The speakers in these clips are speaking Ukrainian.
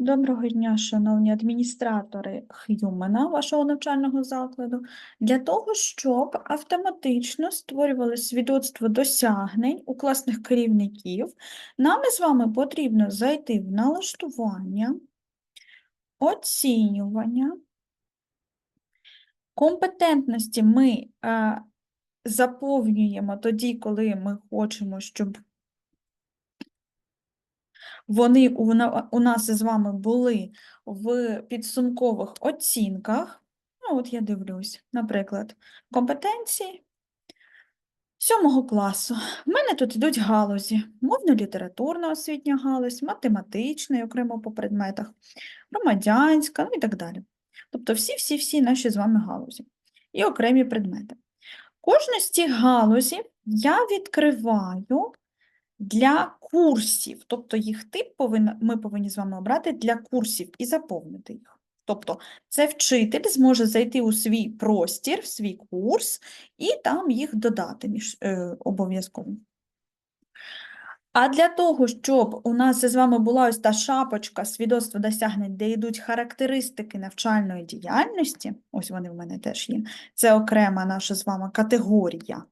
Доброго дня, шановні адміністратори Х'юмена вашого навчального закладу. Для того, щоб автоматично створювали свідоцтво досягнень у класних керівників, нам з вами потрібно зайти в налаштування, оцінювання. Компетентності ми е, заповнюємо тоді, коли ми хочемо, щоб вони у, нас з вами були в підсумкових оцінках. Ну, от я дивлюсь, наприклад, компетенції сьомого класу. В мене тут йдуть галузі: мовно-літературна освітня галузь, математична, окремо по предметах, громадянська, ну і так далі. Тобто всі-всі-всі наші з вами галузі і окремі предмети. Кожну з цих галузі я відкриваю для курсів, тобто їх тип повинна, ми повинні з вами обрати для курсів і заповнити їх. Тобто це вчитель зможе зайти у свій простір, в свій курс і там їх додати між, е, обов'язково. А для того, щоб у нас з вами була ось та шапочка свідоцтва досягнень, де йдуть характеристики навчальної діяльності, ось вони в мене теж є, це окрема наша з вами категорія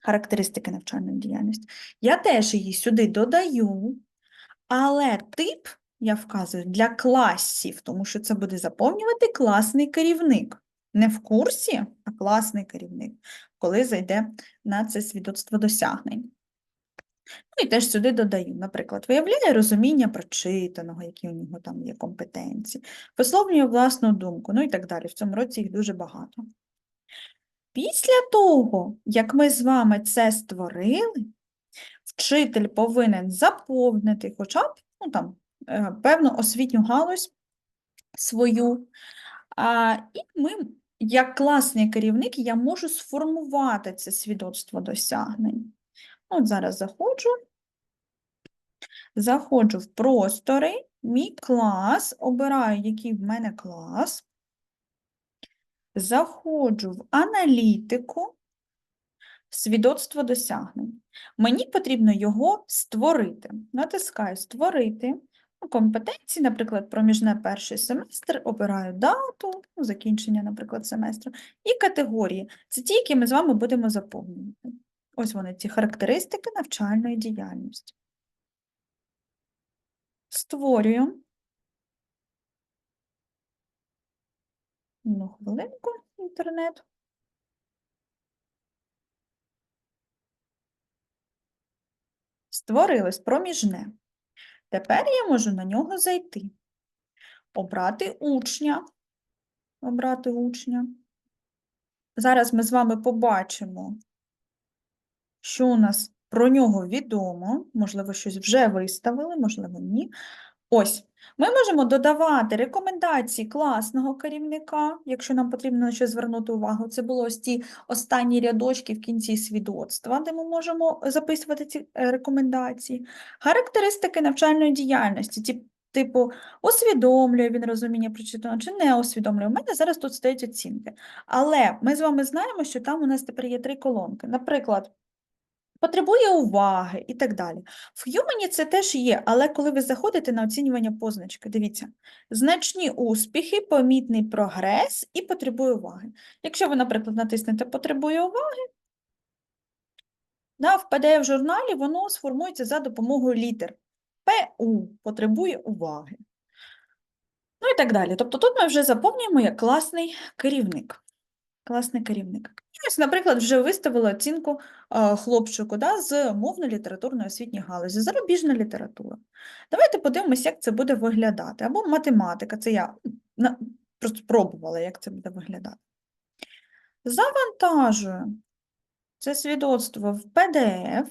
характеристики навчальної діяльності. Я теж її сюди додаю, але тип я вказую для класів, тому що це буде заповнювати класний керівник. Не в курсі, а класний керівник, коли зайде на це свідоцтво досягнень. Ну і теж сюди додаю, наприклад, виявляє розуміння прочитаного, які у нього там є компетенції, висловлює власну думку, ну і так далі. В цьому році їх дуже багато. Після того, як ми з вами це створили, вчитель повинен заповнити хоча б ну, там, е, певну освітню галузь свою. А, і ми, як класний керівник, я можу сформувати це свідоцтво досягнень. От зараз заходжу, заходжу в простори, мій клас, обираю, який в мене клас, заходжу в аналітику, свідоцтво досягнень. Мені потрібно його створити. Натискаю Створити. Компетенції, наприклад, проміжне перший семестр, обираю дату, закінчення, наприклад, семестру, і категорії. Це ті, які ми з вами будемо заповнювати. Ось вони, ці характеристики навчальної діяльності. Створюю. Ну, хвилинку, інтернет. Створилось проміжне. Тепер я можу на нього зайти. Обрати учня. Обрати учня. Зараз ми з вами побачимо, що у нас про нього відомо. Можливо, щось вже виставили, можливо, ні. Ось, ми можемо додавати рекомендації класного керівника, якщо нам потрібно на щось звернути увагу. Це було ось ті останні рядочки в кінці свідоцтва, де ми можемо записувати ці е, рекомендації. Характеристики навчальної діяльності, ті- типу, усвідомлює він розуміння прочитаного чи не усвідомлює. У мене зараз тут стоять оцінки. Але ми з вами знаємо, що там у нас тепер є три колонки. Наприклад, потребує уваги і так далі. В Юмані це теж є, але коли ви заходите на оцінювання позначки, дивіться, значні успіхи, помітний прогрес і потребує уваги. Якщо ви, наприклад, натиснете потребує уваги, да, в PDF журналі воно сформується за допомогою літер. ПУ потребує уваги. Ну і так далі. Тобто тут ми вже заповнюємо як класний керівник. Класний керівник. І ось, наприклад, вже виставила оцінку хлопчику да, з мовно-літературної освітньої галузі, зарубіжна література. Давайте подивимося, як це буде виглядати. Або математика, це я просто пробувала, як це буде виглядати. Завантажую це свідоцтво в PDF.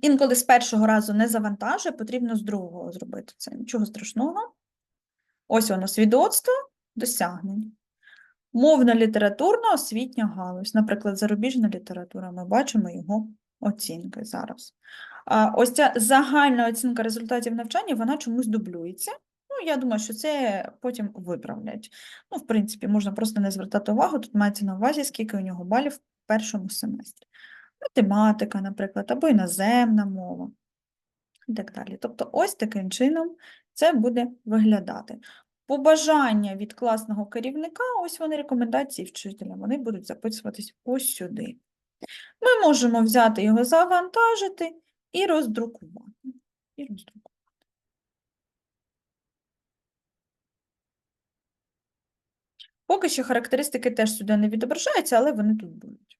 Інколи з першого разу не завантажує, потрібно з другого зробити це. Нічого страшного. Ось воно свідоцтво досягнень. Мовно-літературна освітня галузь, наприклад, зарубіжна література, ми бачимо його оцінки зараз. Ось ця загальна оцінка результатів навчання, вона чомусь дублюється. Ну, я думаю, що це потім виправлять. Ну, в принципі, можна просто не звертати увагу, тут мається на увазі, скільки у нього балів в першому семестрі. Математика, наприклад, або іноземна мова. і так далі. Тобто, ось таким чином це буде виглядати. Побажання від класного керівника, ось вони рекомендації вчителя, вони будуть записуватись ось сюди. Ми можемо взяти його, завантажити і роздрукувати. І роздрукувати. Поки що характеристики теж сюди не відображаються, але вони тут будуть.